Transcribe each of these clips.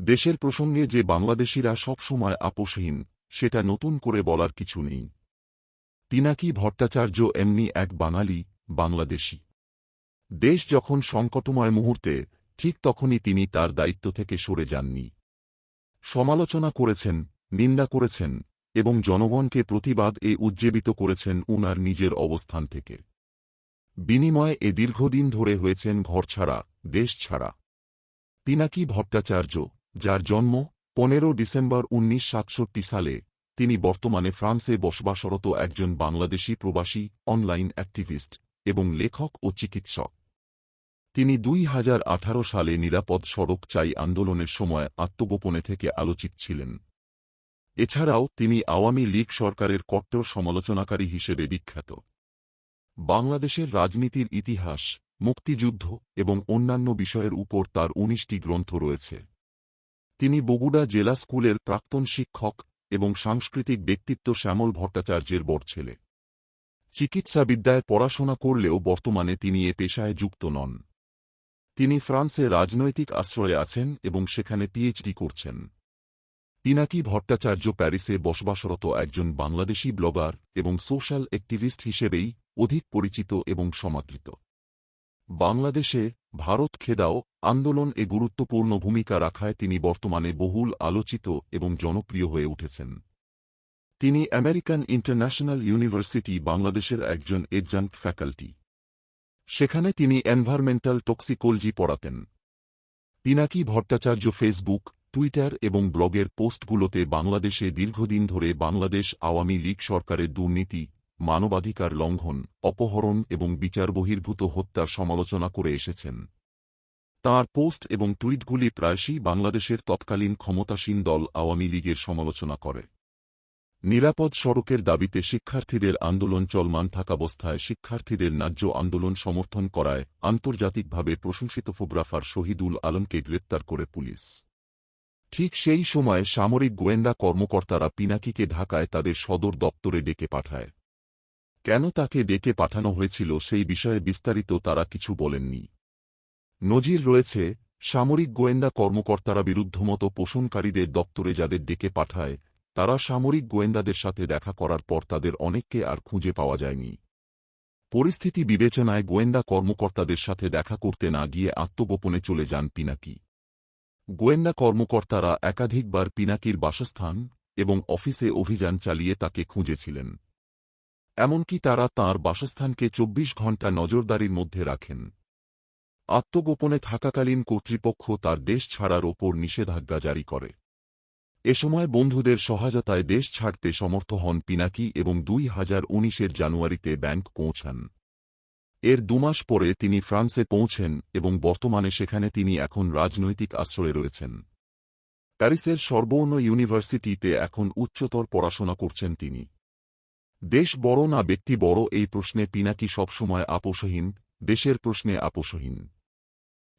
দেশের প্রসঙ্গে যে বাংলাদেশিরা সবসময় আপোষহীন, সেটা নতুন করে বলার কিছু নেই। পিনাকি ভট্টাচার্য এমনি এক বাঙালি, বাংলাদেশি। দেশ যখন সংকটময় মুহূর্তে, ঠিক তখনই তিনি তার দায়িত্ব থেকে সরে যাননি। সমালোচনা করেছেন, নিন্দা করেছেন, এবং জনগণকে প্রতিবাদ এ উজ্জীবিত করেছেন উনার নিজের অবস্থান থেকে। বিনিময়ে এ দীর্ঘদিন ধরে হয়েছেন ঘরছাড়া দেশ ছাড়া। পিনাকি ভট্টাচার্য যার জন্ম পনেরো ডিসেম্বর উনিশ সালে। তিনি বর্তমানে ফ্রান্সে বসবাসরত একজন বাংলাদেশি প্রবাসী, অনলাইন অ্যাক্টিভিস্ট এবং লেখক ও চিকিৎসক। তিনি দুই হাজার আঠারো সালে নিরাপদ সড়ক চাই আন্দোলনের সময় আত্মগোপনে থেকে আলোচিত ছিলেন। এছাড়াও তিনি আওয়ামী লীগ সরকারের কট্টর সমালোচনাকারী হিসেবে বিখ্যাত। বাংলাদেশের রাজনীতির ইতিহাস, মুক্তিযুদ্ধ এবং অন্যান্য বিষয়ের উপর তার উনিশটি গ্রন্থ রয়েছে। তিনি বগুড়া জেলা স্কুলের প্রাক্তন শিক্ষক এবং সাংস্কৃতিক ব্যক্তিত্ব শ্যামল ভট্টাচার্যের বড় ছেলে। চিকিৎসাবিদ্যায় পড়াশোনা করলেও বর্তমানে তিনি এ পেশায় যুক্ত নন। তিনি ফ্রান্সে রাজনৈতিক আশ্রয়ে আছেন এবং সেখানে পিএইচডি করছেন। পিনাকি ভট্টাচার্য প্যারিসে বসবাসরত একজন বাংলাদেশি ব্লগার এবং সোশ্যাল অ্যাক্টিভিস্ট হিসেবেই অধিক পরিচিত এবং সমাদৃত। বাংলাদেশে ভারত খেদাও আন্দোলন এ গুরুত্বপূর্ণ ভূমিকা রাখায় তিনি বর্তমানে বহুল আলোচিত এবং জনপ্রিয় হয়ে উঠেছেন। তিনি আমেরিকান ইন্টারন্যাশনাল ইউনিভার্সিটি বাংলাদেশের একজন এডজান্ট ফ্যাকাল্টি। সেখানে তিনি এনভায়রনমেন্টাল টক্সিকোলজি পড়াতেন। পিনাকি ভট্টাচার্য ফেসবুক, টুইটার এবং ব্লগের পোস্টগুলোতে বাংলাদেশে দীর্ঘদিন ধরে বাংলাদেশ আওয়ামী লীগ সরকারের দুর্নীতি মানবাধিকার লঙ্ঘন, অপহরণ এবং বিচার বহির্ভূত হত্যার সমালোচনা করে এসেছেন। তাঁর পোস্ট এবং টুইটগুলি প্রায়শই বাংলাদেশের তৎকালীন ক্ষমতাসীন দল আওয়ামী লীগের সমালোচনা করে। নিরাপদ সড়কের দাবিতে শিক্ষার্থীদের আন্দোলন চলমান থাকাবস্থায় শিক্ষার্থীদের ন্যায্য আন্দোলন সমর্থন করায় আন্তর্জাতিকভাবে প্রশংসিত ফোগ্রাফার শহীদুল আলমকে গ্রেপ্তার করে পুলিশ। ঠিক সেই সময় সামরিক গোয়েন্দা কর্মকর্তারা পিনাকিকে ঢাকায় তাদের সদর দপ্তরে ডেকে পাঠায়। কেন তাকে ডেকে পাঠানো হয়েছিল সেই বিষয়ে বিস্তারিত তারা কিছু বলেননি। নজির রয়েছে, সামরিক গোয়েন্দা কর্মকর্তারা বিরুদ্ধমত পোষণকারীদের দপ্তরে যাদের ডেকে পাঠায়, তারা সামরিক গোয়েন্দাদের সাথে দেখা করার পর তাদের অনেককে আর খুঁজে পাওয়া যায়নি। পরিস্থিতি বিবেচনায় গোয়েন্দা কর্মকর্তাদের সাথে দেখা করতে না গিয়ে আত্মগোপনে চলে যান পিনাকি। গোয়েন্দা কর্মকর্তারা একাধিকবার পিনাকির বাসস্থান এবং অফিসে অভিযান চালিয়ে তাকে খুঁজেছিলেন। এমনকি তারা তাঁর বাসস্থানকে চব্বিশ ঘণ্টা নজরদারির মধ্যে রাখেন। আত্মগোপনে থাকাকালীন কর্তৃপক্ষ তার দেশ ছাড়ার ওপর নিষেধাজ্ঞা জারি করে। এ সময় বন্ধুদের সহায়তায় দেশ ছাড়তে সমর্থ হন পিনাকি এবং দুই হাজার উনিশের জানুয়ারিতে ব্যাংক পৌঁছান। এর দুমাস পরে তিনি ফ্রান্সে পৌঁছেন এবং বর্তমানে সেখানে তিনি এখন রাজনৈতিক আশ্রয়ে রয়েছেন। প্যারিসের সর্বর্ণ ইউনিভার্সিটিতে এখন উচ্চতর পড়াশোনা করছেন তিনি। দেশ বড় না ব্যক্তি বড়, এই প্রশ্নে পিনাকি সবসময় আপোষহীন, দেশের প্রশ্নে আপোষহীন।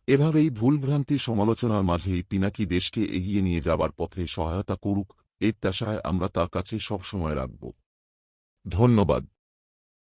এভাবেই ভুলভ্রান্তি সমালোচনার মাঝেই পিনাকি দেশকে এগিয়ে নিয়ে যাবার পথে সহায়তা করুক, এর তাসায় আমরা তার কাছে সবসময় রাখব। ধন্যবাদ।